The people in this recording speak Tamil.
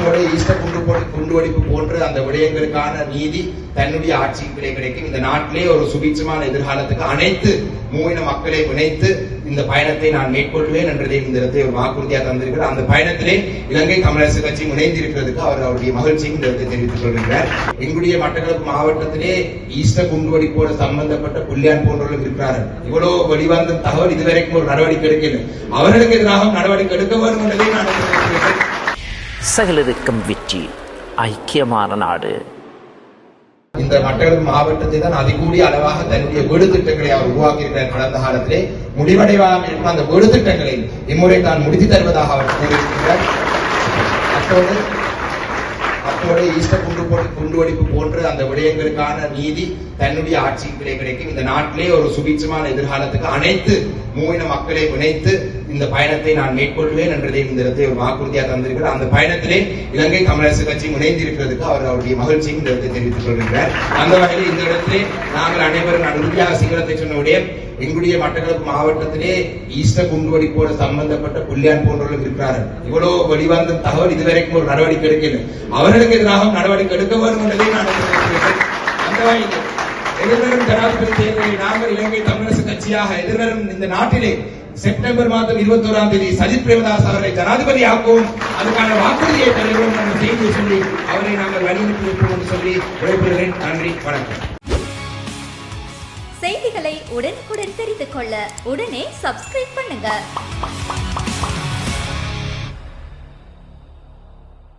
அத்தோடு ஈஸ்ட குண்டு போடி குண்டுவெடிப்பு போன்ற அந்த விடயங்களுக்கான நீதி தன்னுடைய ஆட்சிக்கு கிடைக்கும். இந்த நாட்டிலே ஒரு சுபீட்சமான எதிர்காலத்துக்கு அனைத்து மூவின மக்களை இணைத்து இந்த பயணத்தை நான் மேற்கொள்வேன் என்றதை இந்த இடத்தை ஒரு வாக்குறுதியாக தந்திருக்கிறார். அந்த பயணத்திலே இலங்கை தமிழரசு கட்சி இணைந்திருக்கிறதுக்கு அவர் அவருடைய மகிழ்ச்சியும் இந்த இடத்தை தெரிவித்துக் கொள்கின்றார். எங்களுடைய மட்டக்களப்பு மாவட்டத்திலே ஈஸ்டர் குண்டுவெடிப்போடு சம்பந்தப்பட்ட புள்ளியான் போன்றவர்கள் இருக்கிறார்கள். இவ்வளவு வெளிவந்த தகவல் இதுவரைக்கும் ஒரு நடவடிக்கை எடுக்கல அவர்களுக்கு எதிராக நடவடிக்கை எடுக்க வேண்டும் என்றதை நான் சகலருக்கும் வெற்றி. ஐக்கியமான நாடு. இந்த மட்டக்களப்பு மாவட்டத்தை தான் அதிகூடிய அளவாக தன்னுடைய வீடு திட்டங்களை அவர் உருவாக்கியிருக்கிறார் கடந்த காலத்திலே. முடிவடைவாமல் இருக்கும் அந்த வீடு திட்டங்களை இம்முறை தான் முடித்து தருவதாக அவர் கூறியிருக்கிறார். அத்தோடு அத்தோடு ஈஸ்டர் குண்டு போட்டு குண்டு வெடிப்பு போன்ற அந்த விடயங்களுக்கான நீதி தன்னுடைய ஆட்சிக்கு கிடைக்கும். இந்த நாட்டிலே ஒரு சுபீட்சமான எதிர்காலத்துக்கு அனைத்து மூவின மக்களை இணைத்து இந்த பயணத்தை நான் மேற்கொள்வேன் என்றதை இந்த இடத்தை ஒரு வாக்குறுதியாக தந்திருக்கிறார். அந்த பயணத்திலே இலங்கை தமிழரசு கட்சி இணைந்திருக்கிறதுக்கு அவர் அவருடைய மகிழ்ச்சியும் இந்த இடத்தை தெரிவித்துக் கொள்கிறார் அந்த வகையில் இந்த இடத்திலே நாங்கள் அனைவரும் நான் உறுதியாக சிங்களத்தை சொன்னவுடைய எங்களுடைய மட்டக்களப்பு மாவட்டத்திலே ஈஸ்டர் குண்டுவெடிப்போடு சம்பந்தப்பட்ட புள்ளியான் போன்றவர்கள் இருக்கிறார்கள். இவ்வளவு வெளிவந்த தகவல் இதுவரைக்கும் ஒரு நடவடிக்கை எடுக்கல அவர்களுக்கு எதிராக நடவடிக்கை எடுக்க வேண்டும் என்பதை நான் அந்த வகையில் எதிர்வரும் ஜனாதிபதி தேர்தலில் நாங்கள் இலங்கை தமிழரசு கட்சியாக எதிர்வரும் இந்த நாட்டிலே செப்டம்பர் மாதம் இருபத்தோராம் தேதி சஜித் பிரேமதாஸ் அவரை ஜனாதிபதி ஆக்குவோம் அதுக்கான வாக்குறுதியை தருகிறோம் என்ற செய்து சொல்லி அவரை நாங்கள் வலியுறுத்தி வைப்போம் என்று சொல்லி விடைபெறுகிறேன் நன்றி வணக்கம். செய்திகளை உடனுக்குடன் தெரிந்து கொள்ள உடனே சப்ஸ்கிரைப் பண்ணுங்க.